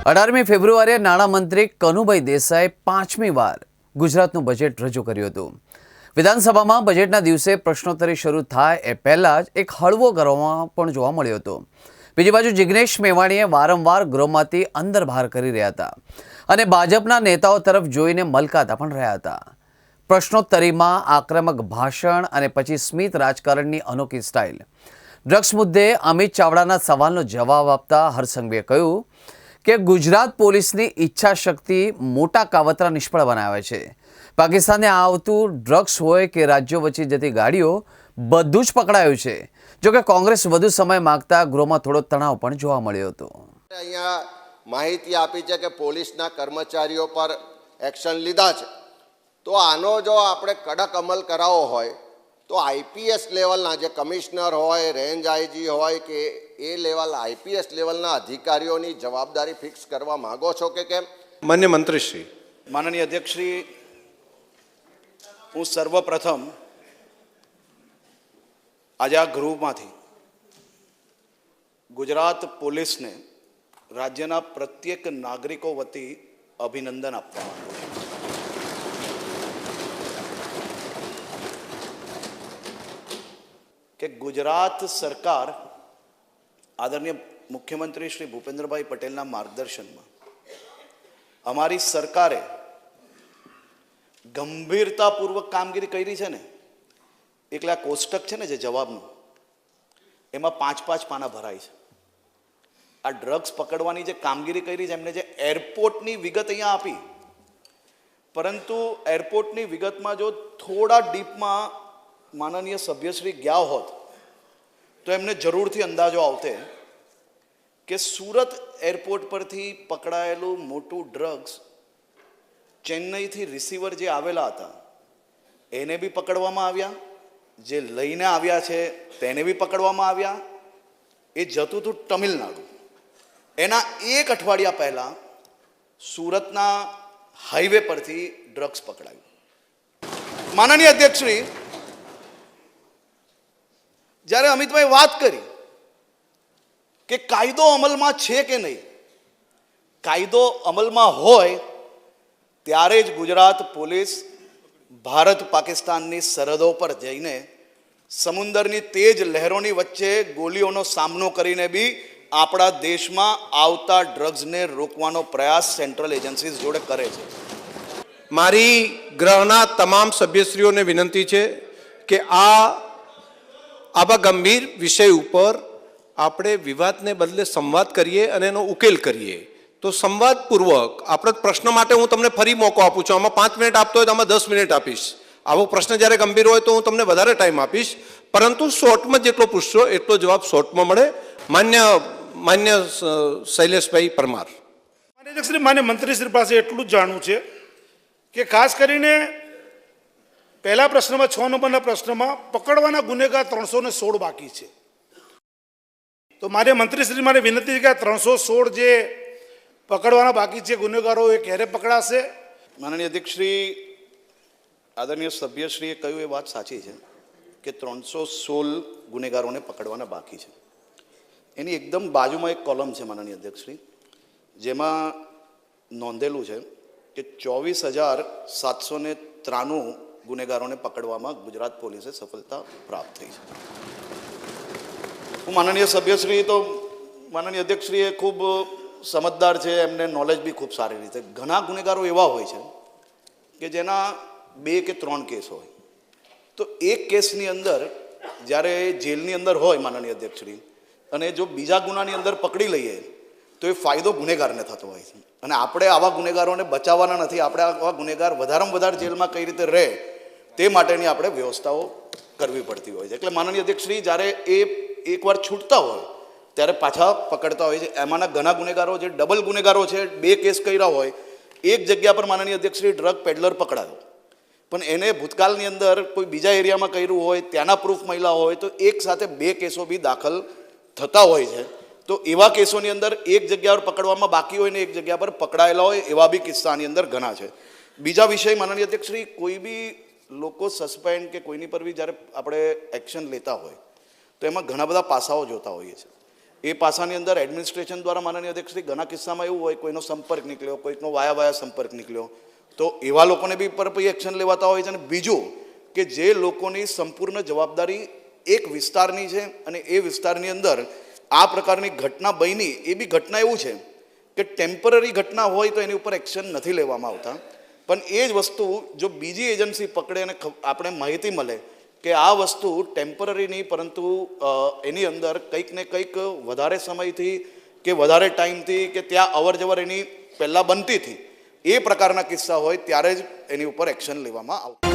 અઢારમી ફેબ્રુઆરીએ નાણામંત્રી કનુભાઈ દેસાઈ પાંચમી વાર ગુજરાતનું બજેટ રજૂ કર્યું હતું. વિધાનસભામાં બજેટના દિવસે પ્રશ્નોત્તરી શરૂ થાય એ પહેલાં જ એક હળવો કરવામાં પણ જોવા મળ્યો હતો. બીજી બાજુ જિગ્નેશ મેવાણીએ વારંવાર ગૃહમાંથી અંદર બહાર કરી રહ્યા હતા અને ભાજપના નેતાઓ તરફ જોઈને મલકાતા પણ રહ્યા હતા. પ્રશ્નોત્તરીમાં આક્રમક ભાષણ અને પછી સ્મિત રાજકારણની અનોખી સ્ટાઇલ. ડ્રગ્સ મુદ્દે અમિત ચાવડાના સવાલનો જવાબ આપતા હરસંઘવીએ કહ્યું કે ગુજરાત પોલીસની ઈચ્છા શક્તિ મોટા કાવતરા નિષ્ફળ બનાવે છે. પાકિસ્તાને આવતું ડ્રગ્સ હોય કે રાજ્યો વચ્ચે જતી ગાડીઓ બધું જ પકડાયું છે. જોકે કોંગ્રેસ વધુ સમય માગતા ગૃહમાં થોડો તણાવ પણ જોવા મળ્યો હતો. અહીંયા માહિતી આપી છે કે પોલીસના કર્મચારીઓ પર એક્શન લીધા છે. તો આનો જો આપણે કડક અમલ કરાવવો હોય તો આઈપીએસ લેવલના જે કમિશનર હોય રેન્જ આઈજી હોય કે એ લેવલ આઈપીએસ લેવલના અધિકારીઓની જવાબદારી ફિક્સ કરવા માગો છો કે કેમ? માન્ય મંત્રીશ્રી. માનનીય અધ્યક્ષશ્રી હું સર્વપ્રથમ આજે આ ગૃહમાંથી ગુજરાત પોલીસને રાજ્યના પ્રત્યેક નાગરિકો વતી અભિનંદન આપવા માંગુ છું. કે ગુજરાત સરકાર આદરણીય મુખ્યમંત્રી શ્રી ભૂપેન્દ્રભાઈ પટેલના માર્ગદર્શનમાં અમારી સરકારે ગંભીરતાપૂર્વક કામગીરી કરી છે ને એટલે આ કોષ્ટક છે ને જે જવાબનું, એમાં પાંચ પાંચ પાના ભરાય છે. આ ડ્રગ્સ પકડવાની જે કામગીરી કરી છે, એમને જે એરપોર્ટની વિગત અહીંયા આપી, પરંતુ એરપોર્ટની વિગતમાં જો થોડા ડીપમાં માનનીય સભ્યશ્રી ગયા હોત, તો એમને જરૂરથી અંદાજો આવતે કે સુરત એરપોર્ટ પરથી પકડાયેલું મોટું ડ્રગ્સ ચેન્નઈથી રિસીવર જે આવેલા હતા, એને બી પકડવામાં આવ્યા, જે લઈને આવ્યા છે તેને બી પકડવામાં આવ્યા, એ જતું હતું તમિલનાડુ. એના એક અઠવાડિયા પહેલાં સુરતના હાઈવે પરથી ડ્રગ્સ પકડાયું. માનનીય અધ્યક્ષશ્રી જ્યારે અમિતભાઈ વાત કરી કે કાયદો અમલમાં છે કે નહીં, કાયદો અમલમાં હોય ત્યારે જ ગુજરાત પોલીસ ભારત પાકિસ્તાનની સરહદો પર જઈને સમુદરની તેજ લહેરોની વચ્ચે ગોલીઓનો સામનો કરીને બી આપણા દેશમાં આવતા ડ્રગ્સને રોકવાનો પ્રયાસ સેન્ટ્રલ એજન્સીઝ જોડે કરે છે. મારી ગ્રહના તમામ સભ્યશ્રીઓને વિનંતી છે કે આ આવા ગંભીર વિષય ઉપર આપણે વિવાદને બદલે સંવાદ કરીએ અને એનો ઉકેલ કરીએ. તો સંવાદપૂર્વક આપણે પ્રશ્ન માટે હું તમને ફરી મોકો આપું છું. આમાં પાંચ મિનિટ આપતો હોય તો આમાં દસ મિનિટ આપીશ. આવો પ્રશ્ન જ્યારે ગંભીર હોય તો હું તમને વધારે ટાઈમ આપીશ. પરંતુ શોર્ટમાં જેટલો પૂછશો એટલો જવાબ શોર્ટમાં મળે. માન્ય માન્ય શૈલેષભાઈ પરમાર. માન્ય મંત્રીશ્રી પાસે એટલું જ જાણવું છે કે ખાસ કરીને પહેલા પ્રશ્નમાં, છ નંબરના પ્રશ્નમાં પકડવાના ગુનેગાર ત્રણસો ને સોળ બાકી છે. તો મારે મંત્રીશ્રી મારે વિનંતી છે કે ત્રણસો સોળ જે પકડવાના બાકી છે ગુનેગારો એ ક્યારે પકડાશે? માનનીય અધ્યક્ષશ્રી, આદરણીય સભ્યશ્રીએ કહ્યું એ વાત સાચી છે કે ત્રણસો સોળ ગુનેગારોને પકડવાના બાકી છે. એની એકદમ બાજુમાં એક કોલમ છે માનનીય અધ્યક્ષશ્રી, જેમાં નોંધેલું છે કે ચોવીસ હજાર સાતસો ત્રાણું ગુનેગારોને પકડવામાં ગુજરાત પોલીસે સફળતા પ્રાપ્ત થઈ છે. હું માનનીય સભ્યશ્રી તો માનનીય એ ખૂબ સમજદાર છે, એમને નોલેજ બી ખૂબ સારી રીતે. ઘણા ગુનેગારો એવા હોય છે કે જેના બે કે ત્રણ કેસ હોય. તો એક કેસની અંદર જ્યારે જેલની અંદર હોય માનનીય અધ્યક્ષશ્રી અને જો બીજા ગુનાની અંદર પકડી લઈએ, તો એ ફાયદો ગુનેગારને થતો હોય છે. અને આપણે આવા ગુનેગારોને બચાવવાના નથી. આપણે આવા ગુનેગાર વધારેમાં વધારે જેલમાં કઈ રીતે રહે તે માટેની આપણે વ્યવસ્થાઓ કરવી પડતી હોય છે. એટલે માનનીય અધ્યક્ષશ્રી જ્યારે એ એકવાર છૂટતા હોય, ત્યારે પાછા પકડતા હોય છે. એમાંના ઘણા ગુનેગારો જે ડબલ ગુનેગારો છે, બે કેસ કર્યા હોય, એક જગ્યા પર માનનીય અધ્યક્ષશ્રી ડ્રગ પેડલર પકડાયો. પણ એને ભૂતકાળની અંદર કોઈ બીજા એરિયામાં કર્યું હોય, ત્યાંના પ્રૂફ મહિલા હોય, તો એક સાથે બે કેસો બી દાખલ થતા હોય છે. તો એવા કેસોની અંદર એક જગ્યા પર પકડવામાં બાકી હોય ને એક જગ્યા પર પકડાયેલા હોય, એવા બી કિસ્સાની અંદર ઘણા છે. બીજા વિષય માનનીય અધ્યક્ષશ્રી કોઈ બી લોકો સસ્પેન્ડ કે કોઈની પર બી જ્યારે આપણે એક્શન લેતા હોય, તો એમાં ઘણા બધા પાસાઓ જોતા હોઈએ છીએ. એ પાસાની અંદર એડમિનિસ્ટ્રેશન દ્વારા માનનીય અધ્યક્ષશ્રી, ઘણા કિસ્સામાં એવું હોય, કોઈનો સંપર્ક નીકળ્યો, કોઈકનો વાયા વાયા સંપર્ક નીકળ્યો, તો એવા લોકોને બી પર પછી એક્શન લેવાતા હોય છે. અને બીજું કે જે લોકોની સંપૂર્ણ જવાબદારી એક વિસ્તારની છે અને એ વિસ્તારની અંદર આ પ્રકારની ઘટના બની, એ બી ઘટના એવું છે કે ટેમ્પરરી ઘટના હોય તો એની ઉપર એક્શન નથી લેવામાં આવતા. પણ એ જ વસ્તુ જો બીજી એજન્સી પકડે અને આપણે માહિતી મળે કે આ વસ્તુ ટેમ્પરરી નહીં, પરંતુ એની અંદર કંઈક ને કંઈક વધારે સમયથી કે વધારે ટાઈમથી કે ત્યાં અવર જવર એની પહેલાં બનતી હતી. એ પ્રકારના કિસ્સા હોય ત્યારે જ એની ઉપર એક્શન લેવામાં આવતું.